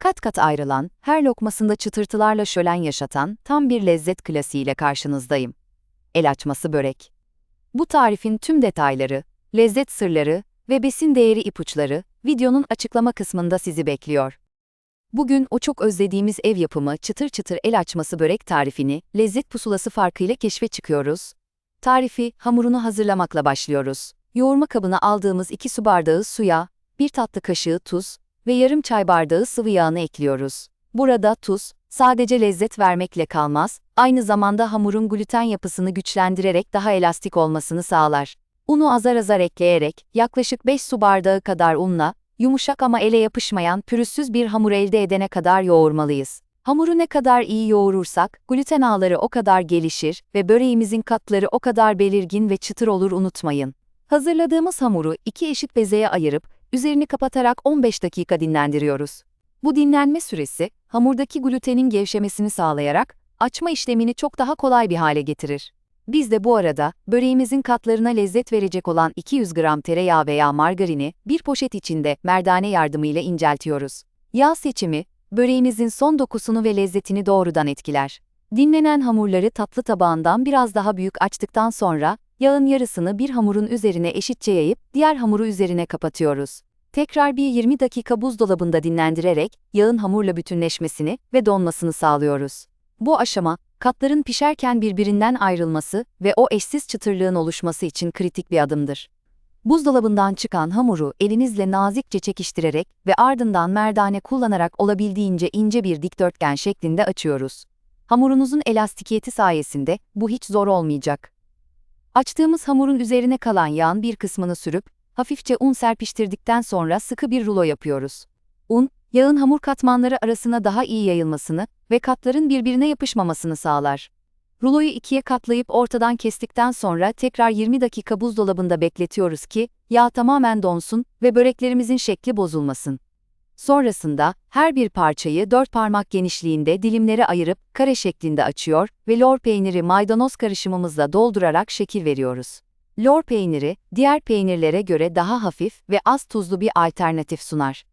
kat kat ayrılan, her lokmasında çıtırtılarla şölen yaşatan tam bir lezzet klasiğiyle karşınızdayım. El açması börek. Bu tarifin tüm detayları, lezzet sırları ve besin değeri ipuçları videonun açıklama kısmında sizi bekliyor. Bugün o çok özlediğimiz ev yapımı çıtır çıtır el açması börek tarifini lezzet pusulası farkıyla keşfe çıkıyoruz. Tarifi hamurunu hazırlamakla başlıyoruz. Yoğurma kabına aldığımız 2 su bardağı suya, 1 tatlı kaşığı tuz ve yarım çay bardağı sıvı yağını ekliyoruz. Burada tuz, sadece lezzet vermekle kalmaz, aynı zamanda hamurun gluten yapısını güçlendirerek daha elastik olmasını sağlar. Unu azar azar ekleyerek, yaklaşık 5 su bardağı kadar unla, yumuşak ama ele yapışmayan pürüzsüz bir hamur elde edene kadar yoğurmalıyız. Hamuru ne kadar iyi yoğurursak, gluten ağları o kadar gelişir ve böreğimizin katları o kadar belirgin ve çıtır olur unutmayın. Hazırladığımız hamuru iki eşit bezeye ayırıp, üzerini kapatarak 15 dakika dinlendiriyoruz. Bu dinlenme süresi, hamurdaki glutenin gevşemesini sağlayarak, açma işlemini çok daha kolay bir hale getirir. Biz de bu arada, böreğimizin katlarına lezzet verecek olan 200 gram tereyağı veya margarini bir poşet içinde merdane yardımıyla inceltiyoruz. Yağ seçimi, böreğimizin son dokusunu ve lezzetini doğrudan etkiler. Dinlenen hamurları tatlı tabağından biraz daha büyük açtıktan sonra, yağın yarısını bir hamurun üzerine eşitçe yayıp diğer hamuru üzerine kapatıyoruz. Tekrar bir 20 dakika buzdolabında dinlendirerek yağın hamurla bütünleşmesini ve donmasını sağlıyoruz. Bu aşama, katların pişerken birbirinden ayrılması ve o eşsiz çıtırlığın oluşması için kritik bir adımdır. Buzdolabından çıkan hamuru elinizle nazikçe çekiştirerek ve ardından merdane kullanarak olabildiğince ince bir dikdörtgen şeklinde açıyoruz. Hamurunuzun elastikiyeti sayesinde bu hiç zor olmayacak. Açtığımız hamurun üzerine kalan yağın bir kısmını sürüp, hafifçe un serpiştirdikten sonra sıkı bir rulo yapıyoruz. Un, yağın hamur katmanları arasına daha iyi yayılmasını ve katların birbirine yapışmamasını sağlar. Ruloyu ikiye katlayıp ortadan kestikten sonra tekrar 20 dakika buzdolabında bekletiyoruz ki yağ tamamen donsun ve böreklerimizin şekli bozulmasın. Sonrasında her bir parçayı dört parmak genişliğinde dilimlere ayırıp kare şeklinde açıyor ve lor peyniri maydanoz karışımımızla doldurarak şekil veriyoruz. Lor peyniri, diğer peynirlere göre daha hafif ve az tuzlu bir alternatif sunar.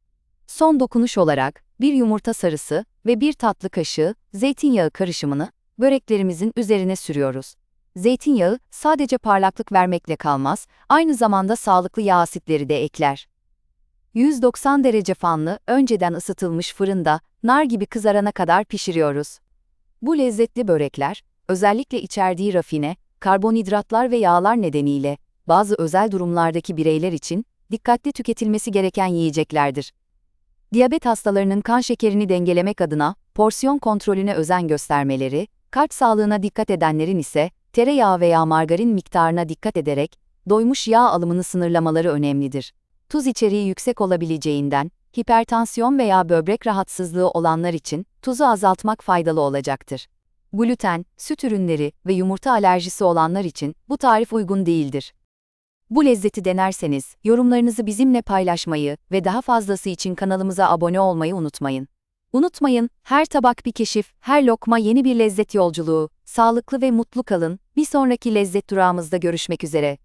Son dokunuş olarak, bir yumurta sarısı ve bir tatlı kaşığı zeytinyağı karışımını böreklerimizin üzerine sürüyoruz. Zeytinyağı sadece parlaklık vermekle kalmaz, aynı zamanda sağlıklı yağ asitleri de ekler. 190 derece fanlı, önceden ısıtılmış fırında, nar gibi kızarana kadar pişiriyoruz. Bu lezzetli börekler, özellikle içerdiği rafine, karbonhidratlar ve yağlar nedeniyle, bazı özel durumlardaki bireyler için, dikkatli tüketilmesi gereken yiyeceklerdir. Diyabet hastalarının kan şekerini dengelemek adına, porsiyon kontrolüne özen göstermeleri, kalp sağlığına dikkat edenlerin ise, tereyağı veya margarin miktarına dikkat ederek, doymuş yağ alımını sınırlamaları önemlidir tuz içeriği yüksek olabileceğinden, hipertansiyon veya böbrek rahatsızlığı olanlar için tuzu azaltmak faydalı olacaktır. Gluten, süt ürünleri ve yumurta alerjisi olanlar için bu tarif uygun değildir. Bu lezzeti denerseniz, yorumlarınızı bizimle paylaşmayı ve daha fazlası için kanalımıza abone olmayı unutmayın. Unutmayın, her tabak bir keşif, her lokma yeni bir lezzet yolculuğu. Sağlıklı ve mutlu kalın. Bir sonraki lezzet durağımızda görüşmek üzere.